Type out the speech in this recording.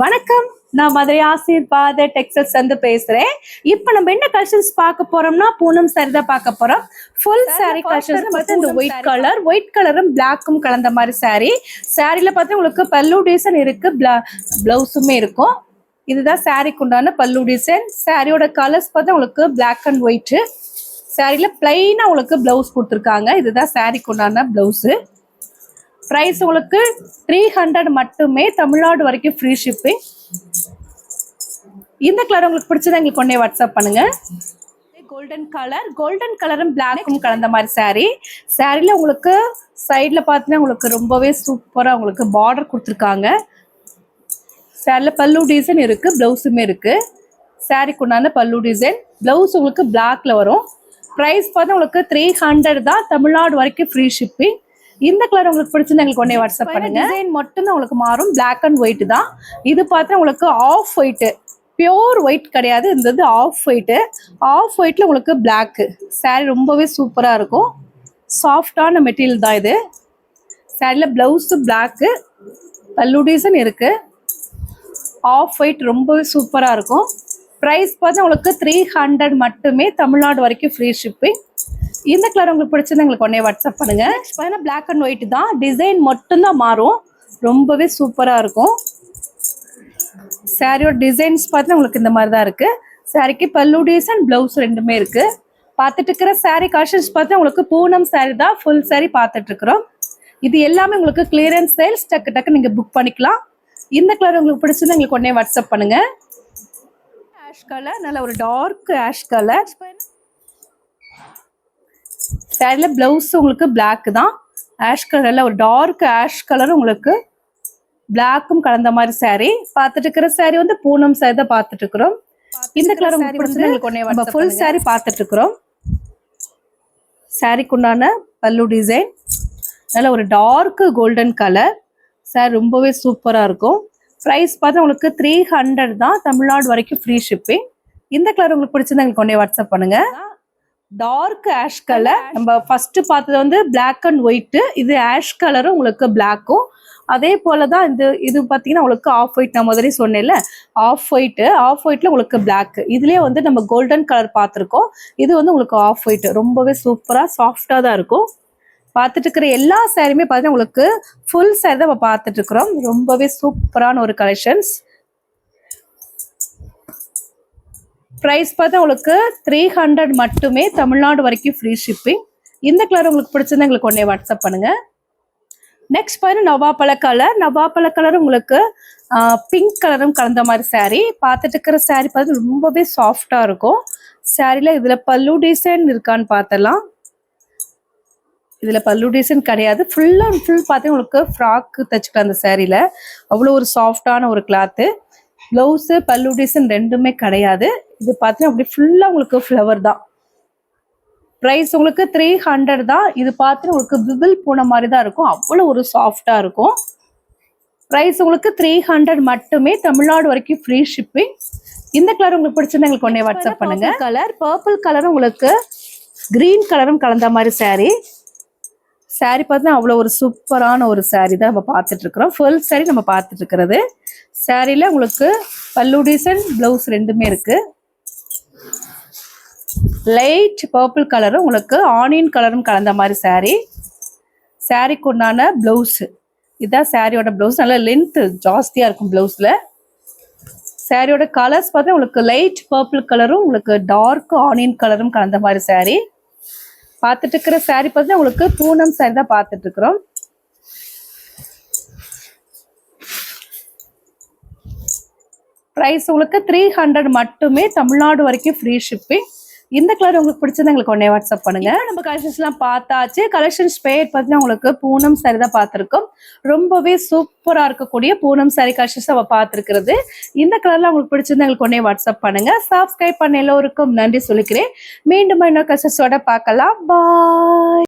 வணக்கம். நான் மதுரை ஆசீர்வாத டெக்ஸ்டைல்ஸ் வந்து பேசுறேன். இப்போ நம்ம என்ன கலெக்ஷன்ஸ் பார்க்க போறோம்னா பூனம் saree தான் பார்க்க போறோம். ஃபுல் saree கலெக்ஷன்ஸ் பார்த்து இந்த ஒயிட் கலர் ஒயிட் கலரும் பிளாக்கும் கலந்த மாதிரி saree. சாரில பார்த்து உங்களுக்கு பல்லு டிசைன் இருக்கு பிளவுஸுமே இருக்கும். இதுதான் சாரிக்கு உண்டான பல்லு டிசைன் சாரியோட கலர்ஸ் பார்த்தா உங்களுக்கு பிளாக் அண்ட் ஒயிட் சாரில பிளைனா உங்களுக்கு பிளவுஸ் கொடுத்துருக்காங்க. இதுதான் சாரிக்கு உண்டான பிளவுஸு ப்ரைஸ் உங்களுக்கு த்ரீ ஹண்ட்ரட் மட்டுமே தமிழ்நாடு வரைக்கும் ஃப்ரீ ஷிப்பிங் இந்த கலர் உங்களுக்கு பிடிச்சதை எங்களுக்கு கொண்டே வாட்ஸ்அப் பண்ணுங்க. கோல்டன் கலர் கோல்டன் கலரும் பிளாக்கும் கலந்த மாதிரி saree. சாரியில் உங்களுக்கு சைடில் பார்த்தீங்கன்னா உங்களுக்கு ரொம்பவே சூப்பராக உங்களுக்கு பார்டர் கொடுத்துருக்காங்க. சாரியில் பல்லு டிசைன் இருக்குது ப்ளவுஸுமே இருக்குது சாரிக்கு உண்டான பல்லு டிசைன் ப்ளவுஸ் உங்களுக்கு பிளாக்ல வரும். ப்ரைஸ் பார்த்தா உங்களுக்கு த்ரீ ஹண்ட்ரட் தான் தமிழ்நாடு வரைக்கும் ஃப்ரீ ஷிப்பிங் இந்த கலர் உங்களுக்கு பிடிச்சிருந்தா எங்களுக்கு உடனே வாட்ஸ்அப் பண்ணுங்க. டிசைன் மட்டும் தான் உங்களுக்கு மாறும். பிளாக் அண்ட் ஒயிட் தான். இது பார்த்தா உங்களுக்கு ஆஃப் ஒயிட் பியோர் ஒயிட் கிடையாது. இந்த இது ஆஃப் ஒயிட்டு ஆஃப் ஒயிட்ல உங்களுக்கு பிளாக்கு saree ரொம்பவே சூப்பராக இருக்கும். சாஃப்டான மெட்டீரியல் தான் இது. சாரியில் ப்ளவுஸு பிளாக்கு பல்லு டிசைன் இருக்கு. ஆஃப் ஒயிட் ரொம்பவே சூப்பராக இருக்கும். ப்ரைஸ் பார்த்தா உங்களுக்கு த்ரீ ஹண்ட்ரட் மட்டுமே தமிழ்நாடு வரைக்கும் ஃப்ரீ ஷிப்பிங் இந்த கலர் உங்களுக்கு பிடிச்சிருந்தா எங்களுக்கு உடனே வாட்ஸ்அப் பண்ணுங்க. பார்த்தீங்கன்னா பிளாக் அண்ட் ஒயிட் தான். டிசைன் மட்டும்தான் மாறும். ரொம்பவே சூப்பராக இருக்கும். சாரியோட டிசைன்ஸ் பார்த்தீங்கன்னா உங்களுக்கு இந்த மாதிரி தான் இருக்குது சாரிக்கு பல்லு டிசைன் ப்ளவுஸ் ரெண்டுமே இருக்குது பார்த்துட்டு இருக்கிற சாரி கலெக்ஷன்ஸ் பார்த்தா உங்களுக்கு பூனம் சாரி தான். ஃபுல் சாரி பார்த்துட்டு இருக்கிறோம். இது எல்லாமே உங்களுக்கு கிளியரன்ஸ் சேல்ஸ் டக்கு டக்கு நீங்கள் புக் பண்ணிக்கலாம். இந்த கலர் உங்களுக்கு பிடிச்சிருந்தா எங்களுக்கு உடனே வாட்ஸ்அப் பண்ணுங்கள் ஆஷ் கலர் நல்ல ஒரு டார்க் ஆஷ் கலர் சாரியில் ப்ளவுஸ் உங்களுக்கு பிளாக் தான். ஆஷ் கலரில் ஒரு டார்க் ஆஷ் கலர் உங்களுக்கு பிளாக்கும் கலந்த மாதிரி saree. பார்த்துட்டு இருக்கிற saree வந்து பூனம் saree தான் பார்த்துட்டு இருக்கிறோம். இந்த கலர் உங்களுக்கு ஃபுல் saree பார்த்துட்டு இருக்கிறோம். சாரிக்கு உண்டான பல்லு டிசைன் நல்ல ஒரு டார்க் கோல்டன் கலர் சார் ரொம்பவே சூப்பராக இருக்கும். ப்ரைஸ் பார்த்தா உங்களுக்கு த்ரீ ஹண்ட்ரட் தான். தமிழ்நாடு வரைக்கும் ஃப்ரீ ஷிப்பிங் இந்த கலர் உங்களுக்கு பிடிச்சிருந்தா எங்களுக்கு கொண்டே வாட்ஸ்அப் பண்ணுங்க. டார்க் ஆஷ் கலர் நம்ம ஃபர்ஸ்ட் பார்த்தது வந்து பிளாக் அண்ட் ஒயிட் இது ஆஷ் கலரும் உங்களுக்கு பிளாக்கும் அதே போல தான் இந்த இது பார்த்தீங்கன்னா உங்களுக்கு ஆஃப் ஒயிட் நான் முதலே சொன்னேன்ல. ஆஃப் ஒயிட்டு ஆஃப் ஒயிட்ல உங்களுக்கு பிளாக் இதுலயே வந்து நம்ம கோல்டன் கலர் பார்த்துருக்கோம். இது வந்து உங்களுக்கு ஆஃப் ஒயிட் ரொம்பவே சூப்பராக சாஃப்டாக தான் இருக்கும். பார்த்துட்டு இருக்கிற எல்லா சாரியுமே பார்த்தீங்கன்னா உங்களுக்கு ஃபுல் சாரி தான் நம்ம பார்த்துட்டு இருக்கிறோம். ரொம்பவே சூப்பரான ஒரு கலெக்ஷன்ஸ் ப்ரைஸ் பார்த்தா உங்களுக்கு த்ரீ ஹண்ட்ரட் மட்டுமே தமிழ்நாடு வரைக்கும் ஃப்ரீ ஷிப்பிங் இந்த கலர் உங்களுக்கு பிடிச்சிருந்தா எங்களுக்கு ஒன்றே வாட்ஸ்அப் பண்ணுங்கள் நெக்ஸ்ட் பாருங்க நவாப்பழ கலர் நவாப்பழ கலர் உங்களுக்கு பிங்க் கலரும் கலந்த மாதிரி saree. பார்த்துட்டு இருக்கிற saree பார்த்து ரொம்பவே சாஃப்டாக இருக்கும். சாரியில் இதில் பல்லு டிசைன் இருக்கான்னு பார்த்தலாம் இதில் பல்லு டிசைன் கிடையாது. ஃபுல் அண்ட் ஃபுல் பார்த்தீங்கன்னா உங்களுக்கு ஃப்ராக்கு தைச்சிக்கலாம் அந்த சாரியில் அவ்வளோ ஒரு சாஃப்டான ஒரு கிளாத்து ப்ளவுஸு பல்லு டிசைன் ரெண்டுமே கிடையாது. இது பார்த்தீங்கன்னா அப்படி ஃபுல்லாக உங்களுக்கு ஃப்ளவர் தான். ப்ரைஸ் உங்களுக்கு த்ரீ ஹண்ட்ரட் தான். இது பார்த்து உங்களுக்கு விபிள் போன மாதிரி தான் இருக்கும். அவ்வளோ ஒரு சாஃப்டாக இருக்கும். ப்ரைஸ் உங்களுக்கு த்ரீ ஹண்ட்ரட் மட்டுமே தமிழ்நாடு வரைக்கும் ஃப்ரீ ஷிப்பிங் இந்த கலர் உங்களுக்கு பிடிச்சிருந்தா எங்களுக்கு உடனே வாட்ஸ்அப் பண்ணுங்க. கலர் பர்பிள் கலரும் உங்களுக்கு கிரீன் கலரும் கலந்த மாதிரி saree. Saree பார்த்தா அவ்வளோ ஒரு சூப்பரான ஒரு saree தான் நம்ம பார்த்துட்டு இருக்கிறோம். ஃபுல் saree நம்ம பார்த்துட்டு இருக்கிறது. சாரியில் உங்களுக்கு பல்லு டிசைன் ப்ளவுஸ் ரெண்டுமே இருக்கு. லைட் பர்பிள் கலரும் உங்களுக்கு ஆனியன் கலரும் கலந்த மாதிரி saree. சாரிக்கு உண்டான ப்ளவுஸு இதுதான் சாரியோட ப்ளவுஸ் நல்லா லென்த்து ஜாஸ்தியாக இருக்கும் ப்ளவுஸில் சாரியோட கலர்ஸ் பார்த்தா உங்களுக்கு லைட் பர்பிள் கலரும் உங்களுக்கு டார்க் ஆனியன் கலரும் கலந்த மாதிரி சாரீ பார்த்துட்டு இருக்கிற சாரி பார்த்தீங்கன்னா உங்களுக்கு பூனம் சாரி தான் பார்த்துட்டு இருக்கிறோம் ப்ரைஸ் உங்களுக்கு த்ரீ ஹண்ட்ரட் மட்டுமே தமிழ்நாடு வரைக்கும் ஃப்ரீ ஷிப்பிங் இந்த கலர் உங்களுக்கு பிடிச்சது எங்களுக்கு ஒன்னே வாட்ஸ்அப் பண்ணுங்க. நம்ம கலெக்ஷன்ஸ்லாம் பார்த்தாச்சு. கலெக்ஷன்ஸ் பேர் பார்த்தீங்கன்னா உங்களுக்கு பூனம் சரி தான் பார்த்துருக்கோம். ரொம்பவே சூப்பராக இருக்கக்கூடிய பூனம் சாரி கலெக்ஷன்ஸ் நம்ம பார்த்துருக்கிறது. இந்த கலர்ல உங்களுக்கு பிடிச்சிருந்தா எங்களுக்கு ஒன்னே வாட்ஸ்அப் பண்ணுங்க. சப்ஸ்கிரைப் பண்ண எல்லோருக்கும் நன்றி சொல்லிக்கிறேன். மீண்டும் இன்னொரு கலெக்ஷன்ஸோட பார்க்கலாம். பாய்